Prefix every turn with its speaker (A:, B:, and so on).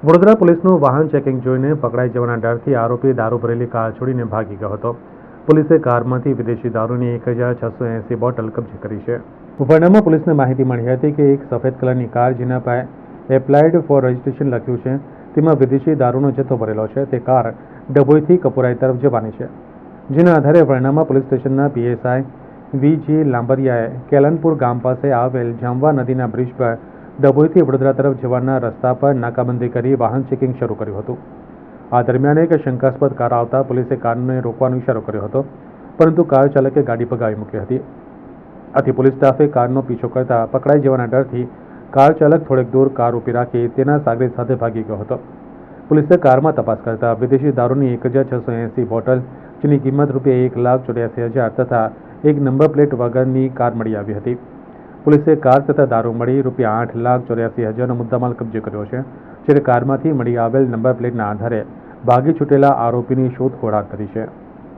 A: વડોદરા પોલીસનું વાહન ચેકિંગ જોઈને પકડાઈ જવાના ડરથી આરોપી દારૂ ભરેલી કાર છોડીને ભાગી ગયો હતો. પોલીસે કારમાંથી વિદેશી દારૂની એક હજાર છસો એંસી બોટલ કબજે કરી છે. ઉપરનામાં પોલીસને માહિતી મળી હતી કે એક સફેદ કલરની કાર જેના પર એપ્લાઇડ ફોર રજિસ્ટ્રેશન લખ્યું છે, તેમાં વિદેશી દારૂનો જથ્થો ભરેલો છે, તે કાર ડભોઈથી કપુરાઈ તરફ જવાની છે. જેના આધારે વરણામાં પોલીસ સ્ટેશનના પીએસઆઈ વીજી લાંબરિયાએ કેલનપુર ગામ પાસે આવેલ જામવા નદીના બ્રિજ પર ડભોઈથી વડોદરા તરફ જવાના રસ્તા પર નાકાબંધી કરી વાહન ચેકિંગ શરૂ કર્યું હતું. આ દરમિયાન એક શંકાસ્પદ કાર આવતા પોલીસે કારને રોકવાનો ઇશારો કર્યો હતો, પરંતુ કાર ચાલકે ગાડી ભગાવી મૂકી હતી. આથી પોલીસ સ્ટાફે કારનો પીછો કરતા પકડાઈ જવાના ડરથી કાર ચાલક થોડેક દૂર કાર ઊભી રાખી તેના સાગરી સાથે ભાગી ગયો હતો. પોલીસે કારમાં તપાસ કરતા વિદેશી દારૂની એક હજાર છસો એંસી બોટલ, જેની કિંમત રૂપિયા એક લાખ ચોર્યાસી હજાર તથા એક નંબર પ્લેટ વગરની કાર મળી આવી હતી. પોલીસે કાર તથા દારૂ મળી રૂપિયા આઠ લાખ ચોર્યાસી હજારનો મુદ્દામાલ કબજે કર્યો છે, જ્યારે કારમાંથી મળી આવેલ નંબર પ્લેટના આધારે ભાગી છૂટેલા આરોપીની શોધખોળ હાથ ધરી છે.